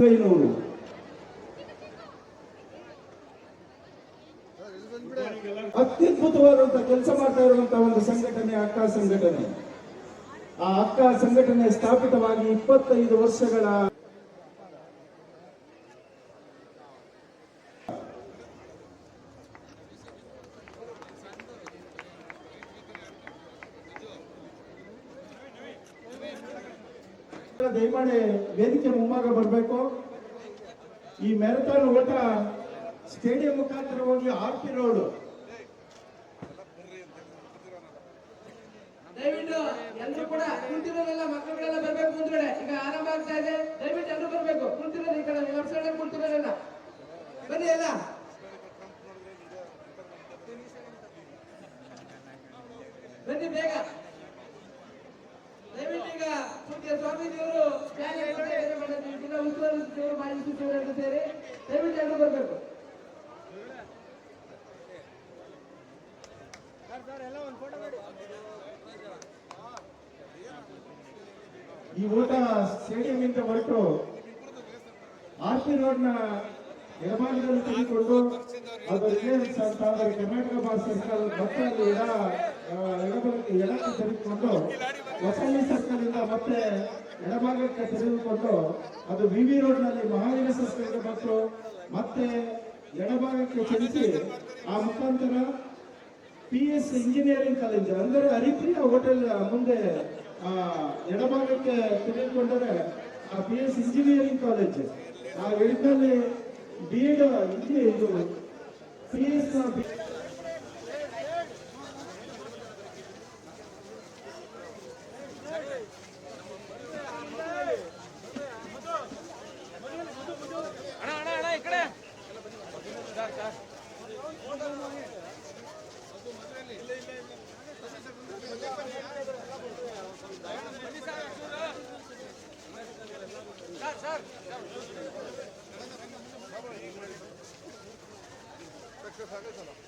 ಐನೂರು. ಅತ್ಯದ್ಭುತವಾದಂತಹ ಕೆಲಸ ಮಾಡ್ತಾ ಇರುವಂತಹ ಒಂದು ಸಂಘಟನೆ, ಅಕ್ಕ ಸಂಘಟನೆ. ಆ ಅಕ್ಕ ಸಂಘಟನೆ ಸ್ಥಾಪಿತವಾಗಿ ಇಪ್ಪತ್ತೈದು ವರ್ಷಗಳ ದಯಮಾಡಿ ವೇದಿಕೆ ಮುಂಭಾಗ ಬರಬೇಕು. ಈ ಮ್ಯಾರಥಾನ್ ಓಟ ಸ್ಟೇಡಿಯಂ ಮುಖಾಂತರ ಹೋಗಿ ಆರ್ ದಯವಿಟ್ಟು ಎಲ್ಲರೂ ಕೂಡ ಕುಂತಿರೋರೆಲ್ಲ ಮಕ್ಕಳುಗಳೆಲ್ಲ ಬರ್ಬೇಕು ಮುಂದ್ಗಡೆ ಈಗ ಆರಂಭ ಆಗ್ತಾ ಇದೆ ದಯವಿಟ್ಟು ಎಲ್ಲರೂ ಬರ್ಬೇಕು ಕುಂತಿರೋರು ಈ ಕಡೆ ಲೆಫ್ಟ್ ಸೈಡ್ ಕುಂತಿರೋರೆಲ್ಲ ಬನ್ನಿ ಎಲ್ಲ ಬನ್ನಿ ಬೇಗ ದಯವಿಟ್ಟು ಈಗ ಪೂಜ್ಯ ಸ್ವಾಮೀಜಿಯವರು ಪ್ಲಾನ್ ಜಿಲ್ಲಾ ಉಸ್ತುವಾರಿ ಸಚಿವರು ಮಾಜಿ ಸಚಿವರೆಲ್ಲ ಸೇರಿ ದಯವಿಟ್ಟು ಎಲ್ಲರೂ ಬರ್ಬೇಕು. ಈ ಊಟ ಸ್ಟೇಡಿಯಂ ಇಂದ ಹೊರಟು ಆರ್ ಪಿ ರೋಡ್ನ ಎಡಭಾಗದಲ್ಲಿ ತೆಗೆದುಕೊಂಡು ಅದು ಕರ್ನಾಟಕ ಬಾರ್ ಸರ್ಕಲ್ ಮತ್ತೆ ಅಲ್ಲಿ ಎಡ ಎಡಕ್ಕೆ ತೆಗೆದುಕೊಂಡು ಹೊಸಳ್ಳಿ ಸರ್ಕಲ್ ಇಂದ ಮತ್ತೆ ಎಡಭಾಗಕ್ಕೆ ತೆಗೆದುಕೊಂಡು ಅದು ವಿವಿ ರೋಡ್ನಲ್ಲಿ ಮಹಾವೀರ ಸರ್ಕಲ್ಗೆ ಬಂತು. ಮತ್ತೆ ಎಡಭಾಗಕ್ಕೆ ಚಲಿಸಿ ಆ ಮುಖಾಂತರ ಪಿ ಎಸ್ ಇಂಜಿನಿಯರಿಂಗ್ ಕಾಲೇಜ್ ಅಂದರೆ ಹರಿಪ್ರಿಯ ಹೋಟೆಲ್ ಮುಂದೆ ಆ, ಎಡಭಾಗಕ್ಕೆ ತೆಗೆದುಕೊಂಡರೆ ಆ ಪಿ ಎಸ್ ಇಂಜಿನಿಯರಿಂಗ್ ಕಾಲೇಜ್. ಆ ಎಡಿನಲ್ಲಿ ಬಿ ಎಡ್ ಇದು ಪಿ ಎಸ್ 开个车吧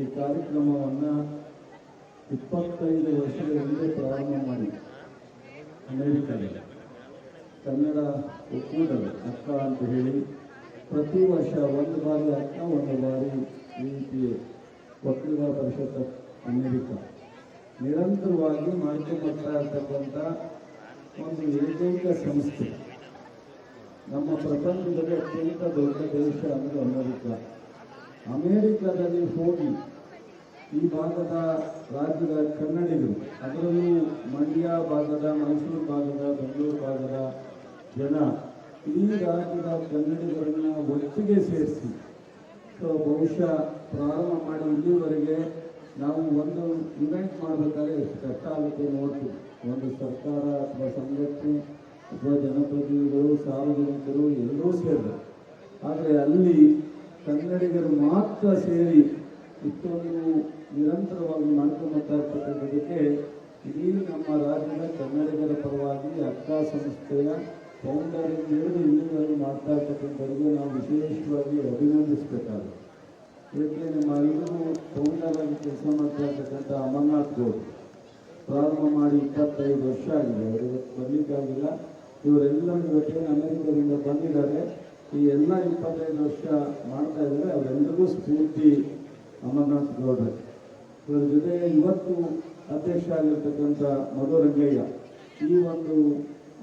ಈ ಕಾರ್ಯಕ್ರಮವನ್ನು ಇಪ್ಪತ್ತೈದು ವರ್ಷದ ಹಿಂದೆ ಪ್ರಾರಂಭ ಮಾಡಿ. ಅಮೆರಿಕದಲ್ಲಿ. ಕನ್ನಡ ಒಕ್ಕೂಟದ ಅಕ್ಕ ಅಂತ ಹೇಳಿ ಪ್ರತಿ ವರ್ಷ ಒಂದು ಬಾರಿ ಅಕ್ಕ, ಒಂದು ಬಾರಿ ಈ ರೀತಿ ಒಕ್ಕಲಿಗ ಪರಿಷತ್ ಅಮೆರಿಕ. ನಿರಂತರವಾಗಿ ಮಾಡ್ಕೊಂಡ್ಬರ್ತಾ ಇರ್ತಕ್ಕಂಥ ಒಂದು ಏಕೈಕ ಸಂಸ್ಥೆ. ನಮ್ಮ ಪ್ರಪಂಚದಲ್ಲಿ ಅತ್ಯಂತ ದೊಡ್ಡ ದೇಶ ಅಂದರೆ ಅಮೆರಿಕ. ಅಮೆರಿಕದಲ್ಲಿ ಹೋಗಿ ಈ ಭಾಗದ ರಾಜ್ಯದ ಕನ್ನಡಿಗರು, ಅದರಲ್ಲೂ ಮಂಡ್ಯ ಭಾಗದ, ಮೈಸೂರು ಭಾಗದ, ಬೆಂಗಳೂರು ಭಾಗದ ಜನ ಈ ರಾಜ್ಯದ ಕನ್ನಡಿಗರನ್ನ ಒಟ್ಟಿಗೆ ಸೇರಿಸಿ, ಸೊ ಬಹುಶಃ ಪ್ರಾರಂಭ ಮಾಡಿ ಇಲ್ಲಿವರೆಗೆ ನಾವು ಒಂದು ಇವೆಂಟ್ ಮಾಡಬೇಕಾದ್ರೆ ಎಷ್ಟು ಕಷ್ಟ ಆಗುತ್ತೆ ನೋಡ್ತೀವಿ. ಒಂದು ಸರ್ಕಾರ ಅಥವಾ ಸಂಘಟನೆ ಅಥವಾ ಜನಪ್ರತಿನಿಧಿಗಳು, ಸಾರ್ವಜನಿಕರು ಎಲ್ಲರೂ ಸೇರಿದ್ರು ಆದರೆ ಅಲ್ಲಿ ಕನ್ನಡಿಗರು ಮಾತ್ರ ಸೇರಿ ಇಷ್ಟೊಂದು ನಿರಂತರವಾಗಿ ಮಾಡ್ಕೊಂಬರ್ತಾ ಇರ್ತಕ್ಕಂಥದಕ್ಕೆ ಇಡೀ ನಮ್ಮ ರಾಜ್ಯದ ಕನ್ನಡಿಗರ ಪರವಾಗಿ ಅಕ್ಕ ಸಂಸ್ಥೆಯ ಫೌಂಡರ್ ಹಿಡಿದು ಇಲ್ಲಿವರೆಗೆ ಮಾಡ್ತಾ ಇರ್ತಕ್ಕಂಥವ್ರಿಗೆ ನಾವು ವಿಶೇಷವಾಗಿ ಅಭಿನಂದಿಸಬೇಕಾಗುತ್ತೆ ಏಕೆ ನಮ್ಮ ಎಲ್ಲರೂ ಫೌಂಡರ್ ಆಗಿ ಕೆಲಸ ಮಾಡ್ತಾ ಇರ್ತಕ್ಕಂಥ ಅಮರ್ನಾಥ್ ಗೌಡ್ ಪ್ರಾರಂಭ ಮಾಡಿ ಇಪ್ಪತ್ತೈದು ವರ್ಷ ಆಗಿದೆ. ಅವರು ಇವತ್ತು ಬರ್ಲಿಕ್ಕಾಗಿಲ್ಲ. ಇವರೆಲ್ಲರೂ ಜೊತೆ ಅಮೆರಿಕದಿಂದ ಬಂದಿದ್ದಾರೆ. ಈ ಎಲ್ಲ ಇಪ್ಪತ್ತೈದು ವರ್ಷ ಮಾಡ್ತಾ ಇದ್ದಾರೆ ಅವರೆಲ್ಲರಿಗೂ ಸ್ಫೂರ್ತಿ ಅಮರನಾಥ್ ಗೌಡ್ರೆ. ಇವರ ಜೊತೆ ಇವತ್ತು ಅಧ್ಯಕ್ಷ ಆಗಿರ್ತಕ್ಕಂಥ ಮಧುರಂಗಯ್ಯ ಈ ಒಂದು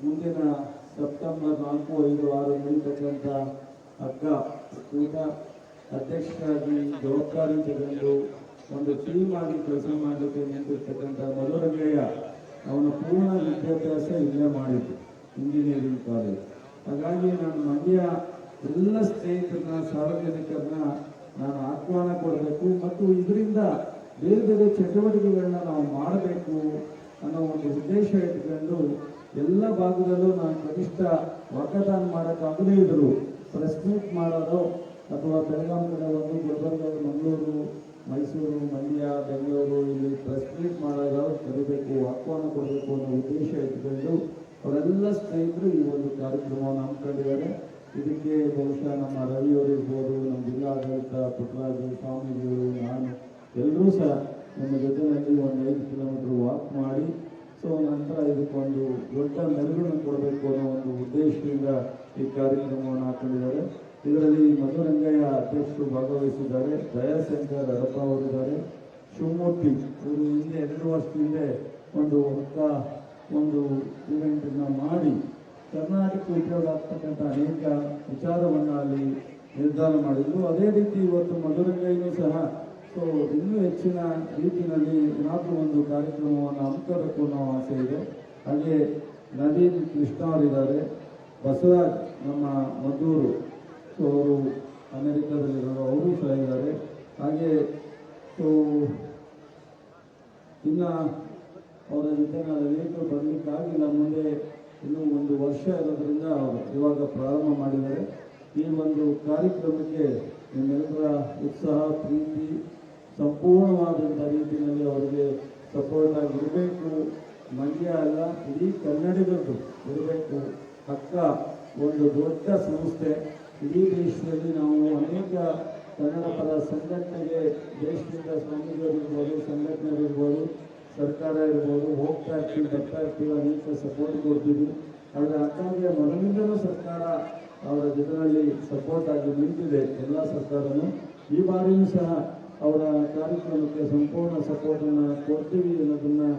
ಮುಂದಿನ ಸೆಪ್ಟೆಂಬರ್ ನಾಲ್ಕು, ಐದು, ಆರು ನಡೀತಕ್ಕಂಥ ಅಕ್ಕ ಕೂಟ ಅಧ್ಯಕ್ಷರಾಗಿ ಜವಾಬ್ದಾರಿ ತಗೊಂಡು ಒಂದು ಟೀಮ್ ಆಗಿ ಕೆಲಸ ಮಾಡಲಿಕ್ಕೆ ನಿಂತಿರ್ತಕ್ಕಂಥ ಮಧುರಂಗಯ್ಯ ಅವನ ಪೂರ್ಣ ವಿದ್ಯಾಭ್ಯಾಸ ಇಲ್ಲೇ ಮಾಡಿದ್ದು ಇಂಜಿನಿಯರಿಂಗ್ ಕಾಲೇಜ್ ಹಾಗಾಗಿ ನಾನು ಮಂಡ್ಯ ಎಲ್ಲ ಸ್ನೇಹಿತರನ್ನ, ಸಾರ್ವಜನಿಕರನ್ನ ನಾನು ಆಹ್ವಾನ ಕೊಡಬೇಕು ಮತ್ತು ಇದರಿಂದ ಬೇರೆ ಬೇರೆ ಚಟುವಟಿಕೆಗಳನ್ನ ನಾವು ಮಾಡಬೇಕು ಅನ್ನೋ ಒಂದು ಉದ್ದೇಶ ಇಟ್ಕೊಂಡು ಎಲ್ಲ ಭಾಗದಲ್ಲೂ ನಾನು ಕನಿಷ್ಠ ವಾಕಥಾನ ಮಾಡೋಕ್ಕಾಗದೇ ಇದ್ರು ಪ್ರೆಸ್ ಮೀಟ್ ಮಾಡೋದು ಅಥವಾ ಬೆಳಗಾಂ ಕಡೆ ಒಂದು ಗುಲ್ಬರ್ಗ ಮಂಗಳೂರು, ಮೈಸೂರು, ಮಂಡ್ಯ, ಬೆಂಗಳೂರು ಇಲ್ಲಿ ಪ್ರೆಸ್ ಮೀಟ್ ಮಾಡೋದು ಕರಿಬೇಕು ಆಹ್ವಾನ ಕೊಡಬೇಕು ಅನ್ನೋ ಉದ್ದೇಶ ಇಟ್ಕೊಂಡು ಅವರೆಲ್ಲ ಸ್ನೇಹಿತರು ಈ ಒಂದು ಕಾರ್ಯಕ್ರಮವನ್ನು ಹಮ್ಮಿಕೊಂಡಿದ್ದಾರೆ. ಇದಕ್ಕೆ ಬಹುಶಃ ನಮ್ಮ ರವಿಯವರು ಇರ್ಬೋದು, ನಮ್ಮ ಜಿಲ್ಲಾಡಳಿತ ಪುಟ್ಟರಾಜು ಸ್ವಾಮೀಜಿಗಳು, ನಾನು, ಎಲ್ಲರೂ ಸಹ ನಮ್ಮ ಜೊತೆಯಲ್ಲಿ ಒಂದು ಐದು ಕಿಲೋಮೀಟರ್ ವಾಕ್ ಮಾಡಿ ಸೊ ನಂತರ ಇದಕ್ಕೊಂದು ದೊಡ್ಡ ಮೆರುಗನ್ನು ಕೊಡಬೇಕು ಅನ್ನೋ ಒಂದು ಉದ್ದೇಶದಿಂದ ಈ ಕಾರ್ಯಕ್ರಮವನ್ನು ಹಾಕೊಂಡಿದ್ದಾರೆ. ಇದರಲ್ಲಿ ಮಧುರಂಗಯ್ಯ ಅಧ್ಯಕ್ಷರು ಭಾಗವಹಿಸಿದ್ದಾರೆ, ದಯಾಶಂಕರ್ ಅಡಪ ಅವರಿದ್ದಾರೆ, ಶಿವಮೂರ್ತಿ, ಇವರು ಹಿಂದೆ ಎರಡು ವರ್ಷದಿಂದ ಒಂದು ಹೊಸ ಒಂದು ಇವೆಂಟನ್ನು ಮಾಡಿ ಕರ್ನಾಟಕ ಉಪಯೋಗ ಆಗ್ತಕ್ಕಂಥ ಅನೇಕ ವಿಚಾರವನ್ನು ಅಲ್ಲಿ ನಿರ್ಧಾರ ಮಾಡಿದ್ರು. ಅದೇ ರೀತಿ ಇವತ್ತು ಮಧುರಂಗೈನೂ ಸಹ, ಸೊ ಇನ್ನೂ ಹೆಚ್ಚಿನ ರೀತಿಯಲ್ಲಿ ಏನಾದರೂ ಒಂದು ಕಾರ್ಯಕ್ರಮವನ್ನು ಹಮ್ಮಿಕೋಬೇಕು ಅನ್ನೋ ಆಸೆ ಇದೆ. ಹಾಗೆ ನವೀನ್ ಕೃಷ್ಣ ಅವರಿದ್ದಾರೆ, ಬಸವರಾಜ್ ನಮ್ಮ ಮದ್ದೂರು ಸೊ ಅವರು ಅಮೆರಿಕದಲ್ಲಿರೋರು, ಅವರು ಸಹ ಇದ್ದಾರೆ. ಹಾಗೆ, ಸೊ ಇನ್ನು ಅವರ ಜೊತೆ ನಾನು ಅನೇಕ ನಮ್ಮ ಮುಂದೆ ಇನ್ನೂ ಒಂದು ವರ್ಷ ಇರೋದ್ರಿಂದ ಇವಾಗ ಪ್ರಾರಂಭ ಮಾಡಿದ್ದಾರೆ. ಈ ಒಂದು ಕಾರ್ಯಕ್ರಮಕ್ಕೆ ನಿಮ್ಮೆಲ್ಲರ ಉತ್ಸಾಹ, ಪ್ರೀತಿ ಸಂಪೂರ್ಣವಾದಂಥ ರೀತಿಯಲ್ಲಿ ಅವರಿಗೆ ಸಪೋರ್ಟ್ ಆಗಿರಬೇಕು ಮಂಡ್ಯ ಅಲ್ಲ, ಇಡೀ ಕನ್ನಡಿಗರದ್ದು ಇರಬೇಕು. ಅಕ್ಕ ಒಂದು ದೊಡ್ಡ ಸಂಸ್ಥೆ. ಇಡೀ ದೇಶದಲ್ಲಿ ನಾವು ಅನೇಕ ಕನ್ನಡ ಪರ ಸಂಘಟನೆಗೆ ದೇಶದಿಂದ ಸ್ವಾಮಿಗಳಿರ್ಬೋದು ಸಂಘಟನೆಗಳಿರ್ಬೋದು ಸರ್ಕಾರ ಇರ್ಬೋದು, ಹೋಗ್ತಾ ಇರ್ತೀವಿ, ಬರ್ತಾ ಇರ್ತೀವಿ ಅನೇಕ ಸಪೋರ್ಟ್ ಕೊಡ್ತೀವಿ. ಆದರೆ ಅಕ್ಕನಿಗೆ ಮೊದಲಿಂದಲೂ ಸರ್ಕಾರ ಅವರ ಜನರಲ್ಲಿ ಸಪೋರ್ಟ್ ಆಗಿ ನಿಂತಿದೆ, ಎಲ್ಲ ಸರ್ಕಾರನೂ. ಈ ಬಾರಿಯೂ ಸಹ ಅವರ ಕಾರ್ಯಕ್ರಮಕ್ಕೆ ಸಂಪೂರ್ಣ ಸಪೋರ್ಟನ್ನು ಕೊಡ್ತೀವಿ ಅನ್ನೋದನ್ನು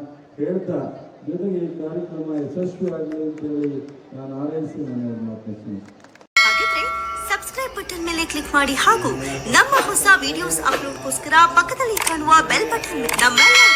ಹೇಳ್ತಾ, ಜೊತೆಗೆ ಈ ಕಾರ್ಯಕ್ರಮ ಯಶಸ್ವಿಯಾಗಲಿ ಅಂತೇಳಿ ನಾನು ಹಾರೈಸಿ ನಾನು ಮಾತಾಡ್ತೀನಿ ಸಬ್ಸ್ಕ್ರೈಬ್ ಬಟನ್ ಮೇಲೆ ಕ್ಲಿಕ್ ಮಾಡಿ ಹಾಗೂ ನಮ್ಮ ಹೊಸ ವಿಡಿಯೋಸ್ ಅಪ್ಲೋಡ್ಗೋಸ್ಕರ ಪಕ್ಕದಲ್ಲಿ ಕಾಣುವ ಬೆಲ್ ಬಟನ್ ನಮ್ಮೆಲ್ಲ